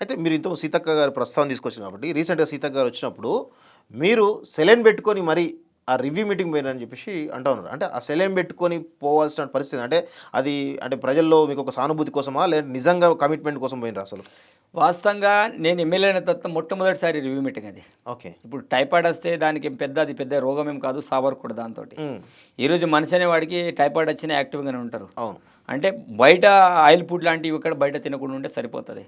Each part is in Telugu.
అయితే మీరు ఇంత సీతక్క గారు ప్రస్తావన తీసుకొచ్చిన కాబట్టి రీసెంట్గా సీతక్క గారు వచ్చినప్పుడు మీరు సెలైన్ పెట్టుకొని మరి ఆ రివ్యూ మీటింగ్ పోయినని చెప్పేసి అంటా ఉన్నారు. అంటే ఆ సెలైన్ పెట్టుకొని పోవాల్సిన పరిస్థితి అంటే అది అంటే ప్రజల్లో మీకు ఒక సానుభూతి కోసమా? లేదా నిజంగా కమిట్మెంట్ కోసం పోయినరా అసలు? వాస్తవంగా నేను ఎమ్మెల్యే అయిన తర్వాత మొట్టమొదటిసారి రివ్యూ మీటింగ్ అది. ఓకే. ఇప్పుడు టైఫాయిడ్ వస్తే దానికి ఏం పెద్ద అది పెద్ద రోగం ఏం కాదు కూడా దాంతో ఈరోజు మనిషి అనేవాడికి టైఫాయిడ్ వచ్చినా యాక్టివ్గానే ఉంటారు. అవును. అంటే బయట ఆయిల్ ఫుడ్ లాంటివి ఇక్కడ బయట తినకుండా ఉంటే సరిపోతుంది.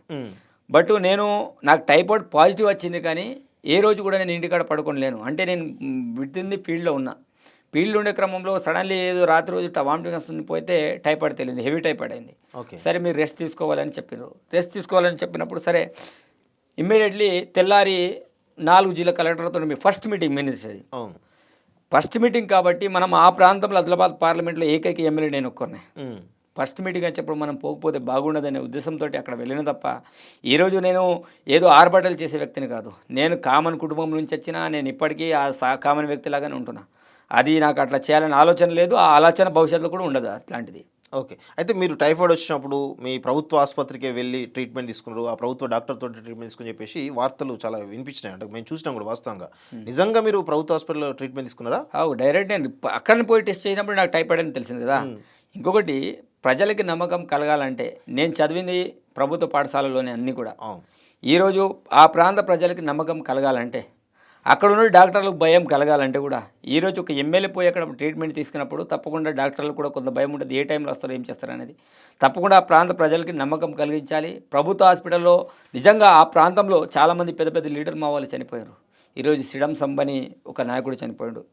బట్ నేను నాకు టైఫాయిడ్ పాజిటివ్ వచ్చింది కానీ ఏ రోజు కూడా నేను ఇంటికాడ పడుకొని లేను అంటే నేను విడితింది ఫీల్డ్లో ఉన్నా. ఫీల్డ్ ఉండే క్రమంలో సడన్లీ ఏదో రాత్రి రోజు వామిటింగ్ వస్తుంది పోతే టైఫాయిడ్ తెలియదు హెవీ టైఫాయిడ్ అయింది. ఓకే. సరే మీరు రెస్ట్ తీసుకోవాలని చెప్పారు రెస్ట్ తీసుకోవాలని చెప్పినప్పుడు సరే ఇమ్మీడియట్లీ తెల్లారి నాలుగు జిల్లా కలెక్టర్తో మీ ఫస్ట్ మీటింగ్ అవును. ఫస్ట్ మీటింగ్ కాబట్టి మనం ఆ ప్రాంతంలో ఆదిలాబాద్ పార్లమెంట్లో ఏకైక ఎమ్మెల్యే నేను ఒక్కరినే. ఫస్ట్ మీటింగ్ అని చెప్పడం మనం పోకపోతే బాగుండదనే ఉద్దేశంతో అక్కడ వెళ్ళిన తప్ప ఈరోజు నేను ఏదో ఆర్భాటాలు చేసే వ్యక్తిని కాదు. నేను కామన్ కుటుంబం నుంచి వచ్చినా నేను ఇప్పటికీ ఆ సా కామన్ వ్యక్తిలాగానే ఉంటున్నా. అది నాకు అట్లా చేయాలని ఆలోచన లేదు ఆ ఆలోచన భవిష్యత్తులో కూడా ఉండదు అట్లాంటిది. ఓకే. అయితే మీరు టైఫాయిడ్ వచ్చినప్పుడు మీ ప్రభుత్వ ఆసుపత్రికి వెళ్ళి ట్రీట్మెంట్ తీసుకున్నారు ఆ ప్రభుత్వ డాక్టర్ తోటి ట్రీట్మెంట్ తీసుకుని చెప్పేసి వార్తలు చాలా వినిపించినాయి. అంటే మేము చూసినాం కూడా వాస్తవంగా. నిజంగా మీరు ప్రభుత్వ హాస్పిటల్లో ట్రీట్మెంట్ తీసుకున్నారా? అవు డైరెక్ట్ నేను అక్కడ పోయి టెస్ట్ చేసినప్పుడు నాకు టైఫాయిడ్ అని తెలిసింది కదా. ఇంకొకటి ప్రజలకి నమ్మకం కలగాలంటే నేను చదివింది ప్రభుత్వ పాఠశాలలోనే అన్నీ కూడా. ఈరోజు ఆ ప్రాంత ప్రజలకి నమ్మకం కలగాలంటే అక్కడ ఉన్న డాక్టర్లకు భయం కలగాలంటే కూడా ఈరోజు ఒక ఎమ్మెల్యే పోయి అక్కడ ట్రీట్మెంట్ తీసుకున్నప్పుడు తప్పకుండా డాక్టర్లకు కూడా కొంత భయం ఉంటుంది ఏ టైంలో వస్తారో ఏం చేస్తారు అనేది. తప్పకుండా ఆ ప్రాంత ప్రజలకి నమ్మకం కలిగించాలి. ప్రభుత్వ హాస్పిటల్లో నిజంగా ఆ ప్రాంతంలో చాలామంది పెద్ద పెద్ద లీడర్ మా వాళ్ళు చనిపోయారు. ఈరోజు సిడం సంబని ఒక నాయకుడు చనిపోయాడు.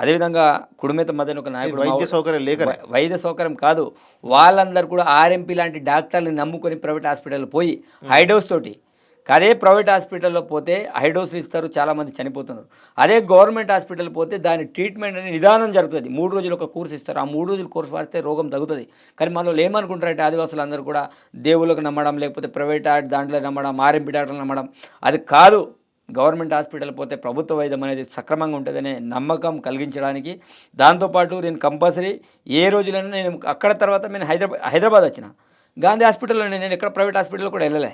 అదేవిధంగా కుడుమేత మదన్ ఒక నాయకుడు వైద్య సౌకర్యం లేక వైద్య సౌకర్యం కాదు. వాళ్ళందరూ కూడా ఆర్ఎంపీ లాంటి డాక్టర్ని నమ్ముకొని ప్రైవేట్ హాస్పిటల్ పోయి హైడోస్ తోటి అదే ప్రైవేట్ హాస్పిటల్లో పోతే హైడోస్లు ఇస్తారు చాలామంది చనిపోతున్నారు. అదే గవర్నమెంట్ హాస్పిటల్ పోతే దాని ట్రీట్మెంట్ అనేది నిదానం జరుగుతుంది. మూడు రోజులు ఒక కోర్స్ ఇస్తారు. ఆ మూడు రోజులు కోర్స్ వాడితే రోగం తగ్గుతుంది. కానీ మనలో ఏమనుకుంటారంటే ఆదివాసులు అందరూ కూడా దేవుళ్ళకు నమ్మడం లేకపోతే ప్రైవేట్ దాంట్లో నమ్మడం ఆర్ఎంపీ డాక్టర్లు నమ్మడం అది కాదు. గవర్నమెంట్ హాస్పిటల్ పోతే ప్రభుత్వ వైద్యం అనేది సక్రమంగా ఉంటుందనే నమ్మకం కలిగించడానికి దాంతోపాటు నేను కంపల్సరీ ఏ రోజులైనా నేను అక్కడ తర్వాత నేను హైదరాబాద్ హైదరాబాద్ వచ్చిన. గాంధీ హాస్పిటల్లో నేను ఎక్కడ ప్రైవేట్ హాస్పిటల్లో కూడా వెళ్ళలే.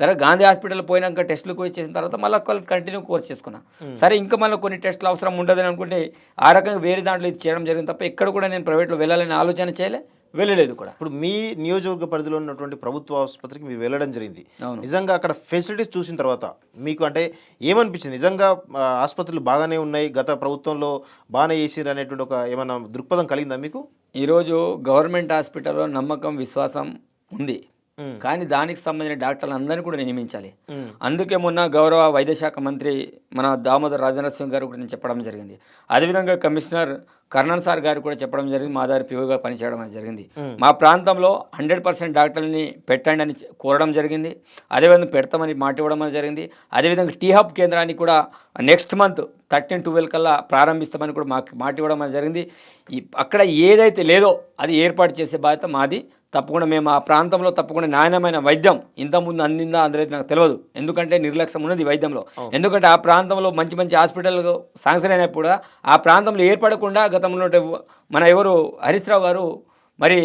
తర్వాత గాంధీ హాస్పిటల్ పోయినాక టెస్టులు పోయి చేసిన తర్వాత మళ్ళీ కంటిన్యూ కోర్స్ చేసుకున్నా. సరే ఇంకా మళ్ళీ కొన్ని టెస్టులు అవసరం ఉండదని అనుకుంటే ఆ రకంగా వేరే దాంట్లో ఇది చేయడం జరిగింది తప్ప ఎక్కడ కూడా నేను ప్రైవేట్లో వెళ్ళాలని ఆలోచన చేయలే. వెళ్ళలేదు కూడా. ఇప్పుడు మీ నియోజకవర్గ పరిధిలో ఉన్నటువంటి ప్రభుత్వ ఆసుపత్రికి మీరు వెళ్ళడం జరిగింది. నిజంగా అక్కడ ఫెసిలిటీస్ చూసిన తర్వాత మీకు అంటే ఏమనిపించింది? నిజంగా ఆసుపత్రులు బాగానే ఉన్నాయి గత ప్రభుత్వంలో బాగానే చేసిరు అనేటువంటి ఒక ఏమైనా దృక్పథం కలిగిందా మీకు? ఈరోజు గవర్నమెంట్ హాస్పిటల్లో నమ్మకం విశ్వాసం ఉంది. కానీ దానికి సంబంధించిన డాక్టర్లు అందరినీ కూడా నియమించాలి. అందుకే మొన్న గౌరవ వైద్య శాఖ మంత్రి మన దామోదర్ రాజనరసింహ గారు కూడా నేను చెప్పడం జరిగింది. అదేవిధంగా కమిషనర్ కర్ణన్ సార్ గారు కూడా చెప్పడం జరిగింది. మా దారి పిఓగా పనిచేయడం అనేది జరిగింది. మా ప్రాంతంలో హండ్రెడ్ పర్సెంట్ డాక్టర్లని పెట్టండి అని కోరడం జరిగింది. అదేవిధంగా పెడతామని మాట ఇవ్వడం అనేది జరిగింది. అదేవిధంగా టీ హబ్ కేంద్రాన్ని కూడా నెక్స్ట్ మంత్ థర్టీన్ ట్వెల్వ్ కల్లా ప్రారంభిస్తామని కూడా మాకు మాట ఇవ్వడం అనేది జరిగింది. అక్కడ ఏదైతే లేదో అది ఏర్పాటు చేసే బాధ్యత మాది. తప్పకుండా మేము ఆ ప్రాంతంలో తప్పకుండా నాణ్యమైన వైద్యం ఇంతకుముందు అందిందా అందరైతే నాకు తెలియదు. ఎందుకంటే నిర్లక్ష్యం ఉన్నది వైద్యంలో. ఎందుకంటే ఆ ప్రాంతంలో మంచి మంచి హాస్పిటల్ శాంక్షన్ అయినప్పుడు ఆ ప్రాంతంలో ఏర్పడకుండా గతంలో మన ఎవరు హరీష్ రావు గారు మరి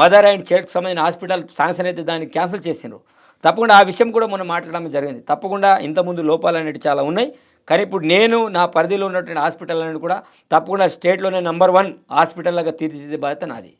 మదర్ అండ్ చైల్డ్కి సంబంధించిన హాస్పిటల్ శాంక్షన్ అయితే దాన్ని క్యాన్సిల్ చేసిండ్రు. తప్పకుండా ఆ విషయం కూడా మనం మాట్లాడడం జరిగింది. తప్పకుండా ఇంతకుముందు లోపాలు అనేవి చాలా ఉన్నాయి. కానీ ఇప్పుడు నేను నా పరిధిలో ఉన్నటువంటి హాస్పిటల్ అనేది కూడా తప్పకుండా స్టేట్లోనే నెంబర్ వన్ హాస్పిటల్ లాగా తీర్చిదిద్దే బాధ్యత నాది.